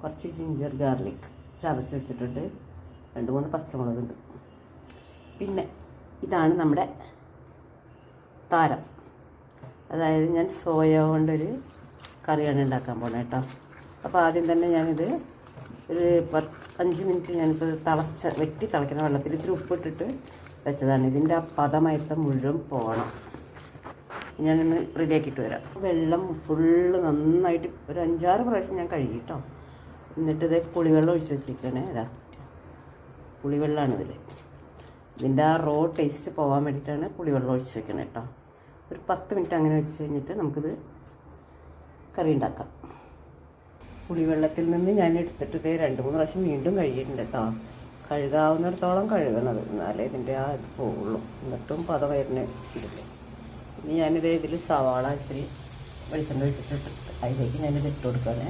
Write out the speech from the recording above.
കുറച്ച് ginger garlic ചതച്ച് വെച്ചിട്ടുണ്ട്. രണ്ട് മൂന്ന് പച്ചമുളകുണ്ട്. പിന്നെ ഇതാണ് നമ്മുടെ താരം. അതായത് ഞാൻ സോയ കൊണ്ടൊരു കറിയാണ് ഉണ്ടാക്കാൻ പോകുന്നത് കേട്ടോ. അപ്പോൾ ആദ്യം തന്നെ ഞാനിത് ഒരു അഞ്ച് മിനിറ്റ് ഞാനിപ്പോൾ തിളച്ച വെട്ടി തിളയ്ക്കുന്ന വെള്ളത്തിൽ ഇത്തിരി ഉപ്പിട്ടിട്ട് വെച്ചതാണ്. ഇതിന്റെ ആ പദമായിട്ട് മുഴുവൻ പോകണം. ഞാനൊന്ന് റെഡിയാക്കിയിട്ട് വരാം. വെള്ളം ഫുള്ള് നന്നായിട്ട് ഒരു അഞ്ചാറ് പ്രാവശ്യം ഞാൻ കഴുകി കേട്ടോ. എന്നിട്ട് ഇത് പുളിവെള്ളം ഒഴിച്ച് വെച്ചിരിക്കണേ അതാ പുളിവെള്ളമാണ് ഇതിൽ ഇതിന്റെ ആ റോ ടേസ്റ്റ് പോകാൻ വേണ്ടിയിട്ടാണ് പുളിവെള്ളം ഒഴിച്ച് വെക്കണേ കേട്ടോ ഒരു പത്ത് മിനിറ്റ് അങ്ങനെ വെച്ച് കഴിഞ്ഞിട്ട് നമുക്കിത് കറി ഉണ്ടാക്കാം. പുളിവെള്ളത്തിൽ നിന്ന് ഞാൻ എടുത്തിട്ട് രണ്ട് മൂന്ന് പ്രാവശ്യം വീണ്ടും കഴുകിയിട്ടുണ്ട് കേട്ടോ കഴുകാവുന്നിടത്തോളം കഴുകണത് എന്നാലേ ഇതിന്റെ ആ ഇത് പോവുള്ളൂ. എന്നിട്ടും പത വരുന്ന ഇനി ഞാനിത് ഇതിൽ സവാള ഇത്തിരി വെളിച്ചെണ്ണ വെച്ചിട്ട് അതിലേക്ക് ഞാനിത് ഇട്ട് കൊടുക്കാനേ